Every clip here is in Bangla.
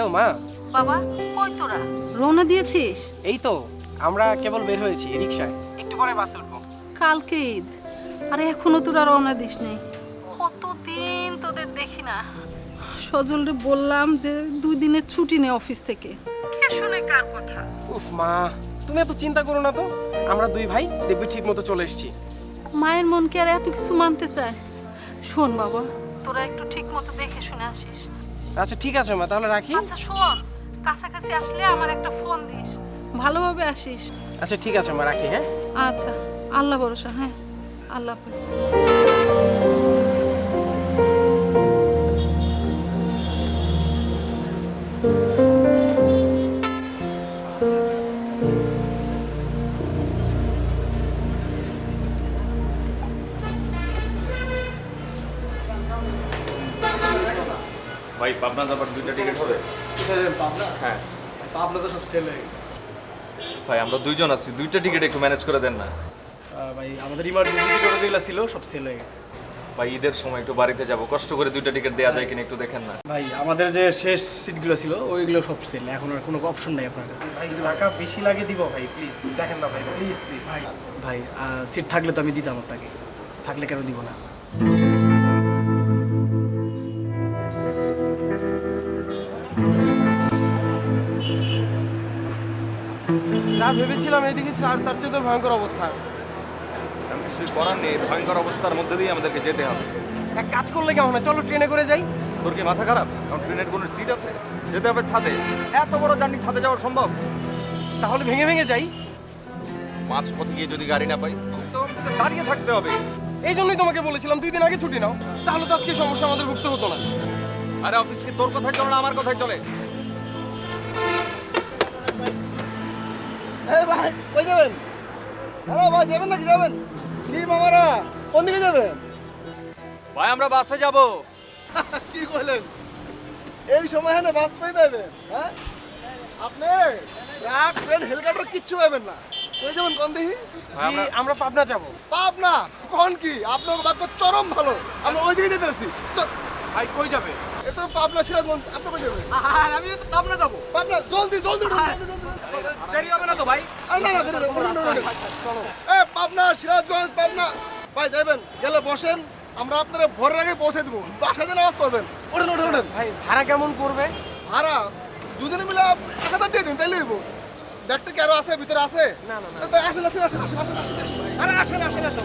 হ্যালো মা। বাবা কই তোরা? রওনা দিয়েছিস? এই তো আমরা কেবল বের হয়েছি রিক্সায় একটু পরে বাসে উঠবো। কালকে ঈদ। আরে এখনও তোরা রওনা দিস নেই কতদিন তোদের দেখি না। সজলরে বললাম যে দুই দিনের ছুটি নে অফিস থেকে। কে শুনে কার কথা? উফ মা তুমি এত চিন্তা করো না তো। আমরা দুই ভাই দেখবি ঠিক মতো চলে এসেছি। মায়ের মন কি আর এত কিছু মানতে চায়। শোন বাবা তোরা একটু ঠিক মতো দেখে শুনে আসিস। আচ্ছা ঠিক আছে মা তাহলে রাখি। আচ্ছা শোন কাছাকাছি আসলে আমার একটা ফোন দিস। ভালোভাবে আসিস। আচ্ছা ঠিক আছে মা রাখি হ্যাঁ? আচ্ছা আল্লাহ ভরসা হ্যাঁ। আল্লাহ হাফিজ। ভাই পাবনা যাবার দুইটা টিকিট হবে? পাবনা? হ্যাঁ। পাবনা তো সব সেল হয়ে গেছে। ভাই আমরা দুইজন আছি দুইটা টিকিট একটু ম্যানেজ করে দেন না। ভাই আমাদের ইমার্জেন্সি টিকিট যেগুলো ছিল সব সেল হয়ে গেছে। ভাই ঈদের সময় একটু বাড়িতে যাব কষ্ট করে দুইটা টিকিট দেওয়া যায় কিনা একটু দেখেন না। ভাই আমাদের যে শেষ সিটগুলো ছিল ওইগুলো সব সেল এখন আর কোনো অপশন নাই আপনার কাছে। ভাই টাকা বেশি লাগে দিব ভাই প্লিজ দেখেন না ভাই প্লিজ প্লিজ ভাই ভাই সিট থাকলে তো আমি দিতাম আপনাকে থাকলে কেন দিব না? যা ভেবেছিলাম এদিকে তার তার চেয়ে তো ভয়ঙ্কর অবস্থা। কিছুই করার নেই ভয়ঙ্কর অবস্থার মধ্যে দিয়ে আমাদেরকে যেতে হবে। এক কাজ করলে কেমন হয়? চলো ট্রেনে করে যাই। তোর কি মাথা খারাপ? কারণ ট্রেনের কোনো সিট আছে। যেতে হবে ছাদে। এত বড় জার্নি ছাদে যাওয়া সম্ভব? তাহলে ভেঙে ভেঙে যাই। পথে গিয়ে যদি গাড়ি না পাই তো দাঁড়িয়ে থাকতে হবে। এই জন্যই তোমাকে বলেছিলাম দুই দিন আগে ছুটি নাও। তাহলে তো আজকে সমস্যা আমাদের ভুগতে হতো না। আরে অফিসকে তোর কথাই চলে না আমার কথাই চলে? এই ভাই কই যাবেন? হ্যালো ভাই যাবেন নাকি? যাবেন। কি মামারা? কোন দিকে যাবেন? ভাই আমরা বাসে যাব। কি কইলেন এই সময় হ্যাঁ বাস পেয়ে যাবেন হ্যাঁ? আপনি ট্রাক ট্রেন হেলিকপ্টার কিচ্ছু পাবেন না। কই যাবেন কোন দিকে? আমরা পাবনা যাব। পাপ না কোন কি? আপনার বাক্য চরম ভালো। আমরা ওই দিকে যেতেছি। ভাই কই যাবে? এ তো পাবনা সিরাজগঞ্জ আপনি কই যাবেন? আর আমি তো পাবনা যাব। পাবনা জলদি জলদি দেরি হবে না তো ভাই? না না দেরি। চলো। এ পাবনা সিরাজগঞ্জ পাবনা। ভাই যাবেন গেলে বসেন আমরা আপনারা ভোরের আগে পৌঁছে দেবো। বাসা দিন আওয়াজ করবেন ওঠেন ওঠেন ওঠেন ভাই ভাড়া কেমন পড়বে? ভাড়া দুজনে মিলে এক হাজার দিয়ে দিন তাইলে হইব। ব্যাগটা কি আরও আছে ভিতরে আছে? না, না, না। আসেন আসেন আসেন আসেন আসেন আসেন। আরে আসেন আসেন আসেন।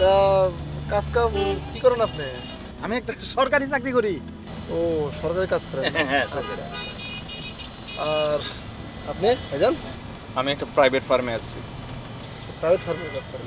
তা কাজ কাম কি করেন আপনি? আমি একটা সরকারি চাকরি করি। ও সরকারি কাজ করেন। হ্যাঁ আচ্ছা। আর আপনি ভাইজান? আমি একটা প্রাইভেট ফার্মে আসছি প্রাইভেট ফার্মের কাজ করেন।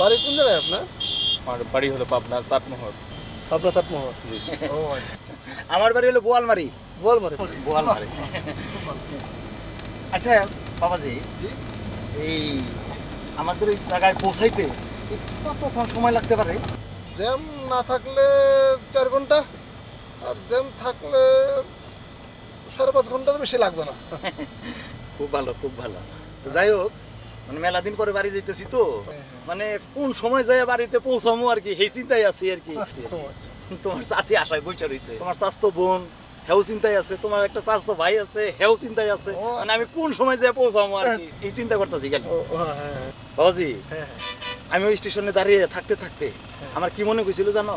বাড়ি কোন জায়গায় আপনার? আমার বাড়ি হলো পাবনা সাতমোহর পাবনা চাটমোহর ও আচ্ছা আচ্ছা। আমার বাড়ি হলো বোয়ালমারি। বল মারে বোয়ালমারি। আচ্ছা বাবাজি জি। এই আমাদের এই জায়গায় পৌঁছাইতে কতক্ষণ সময় লাগতে পারে? জ্যাম না থাকলে চার ঘণ্টা আর জ্যাম থাকলে সাড়ে পাঁচ ঘণ্টার বেশি লাগবে না। খুব ভালো খুব ভালো। যাই হোক মানে মেলা দিন পরে বাড়ি যাইতেছি তো। মানে কোন সময় যাই বাড়িতে পৌঁছামো আর কি সেই চিন্তাই আছি আর কি। আচ্ছা। তোমার চাষি আশায় বইচা রয়েছে তোমার চাষতো বোন হেও চিন্তায় আছে তোমার একটা চাষতো ভাই আছে হেও চিন্তায় আছে। মানে আমি কোন সময় যাই পৌঁছামো আর কি এই চিন্তা করতেছি ও, হ্যাঁ হ্যাঁ। বাবাজি হ্যাঁ আমি ওই স্টেশনে দাঁড়িয়ে থাকতে থাকতে আমার কি মনে হয়েছিল জানো?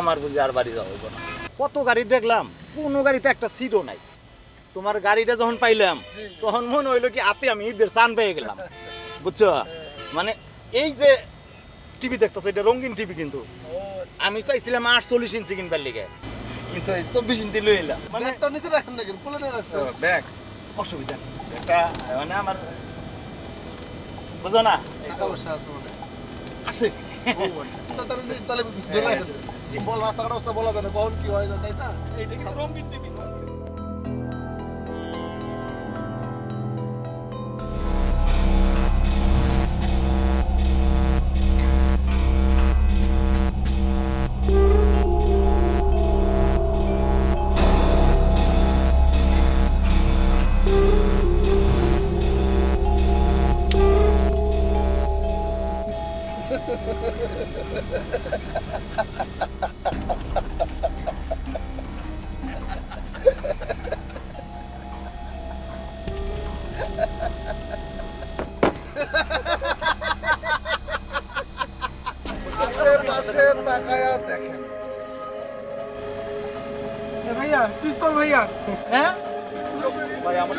আমার বুঝি আর বাড়ি যাওয়া হইব না। কত গাড়ি দেখলাম কোনো গাড়িতে একটা সিটও নাই। তোমার গাড়িটা যখন পাইলাম তখন মনে হইল কি হাতে আমি ঈদের চান পেয়ে গেলাম। বুঝছ? মানে এই যে টিভি দেখতেছো এটা রঙিন টিভি কিন্তু। আচ্ছা। আমি চাইছিলাম আটচল্লিশ ইঞ্চি কিনবার লিগে। কিন্তু এই চব্বিশ ইঞ্চি লই এলাম। মানে ব্যাগটা নিচে রাখেন না কোলে নিয়ে রাখছেন? ব্যাগ। অসুবিধা। নেই মানে আমার বুঝো না? সমস্যা আছে মানে আছে। আচ্ছা। তাহলে রাখেন। বল রাস্তাঘাট অবস্থা বলা যায় না। কখন কি হয় তাই না? এইটা কিন্তু রঙিন টিভি আশেপাশে তাকায়া দেখেন ভাইয়া পিস্তল ভাইয়া। হ্যাঁ? ভাই আমার